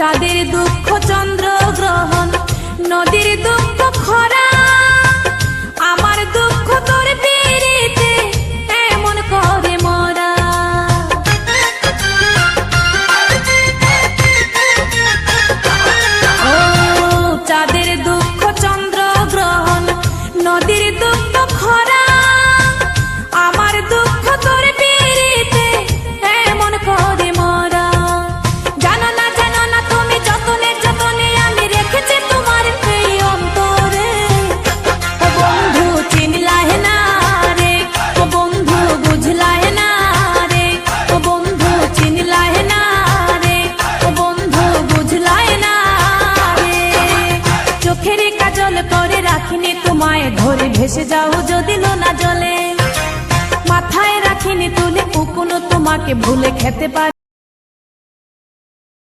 চাঁদের দুঃখ চন্দ্র গ্রহণ, নদীর দুঃখ খরা। আমার দুঃখ তোর পিড়িতে এমন করে মরা। ও, চাঁদের দুঃখ চন্দ্র গ্রহণ, নদীর দুঃখ খরা। কাজল করে রাখিনি, তোমায় ধরে ভেসে যাও যদি না জলে। মাথায় রাখিনি তুলে কুকুনো তোমাকে ভুলে খেতে পারি।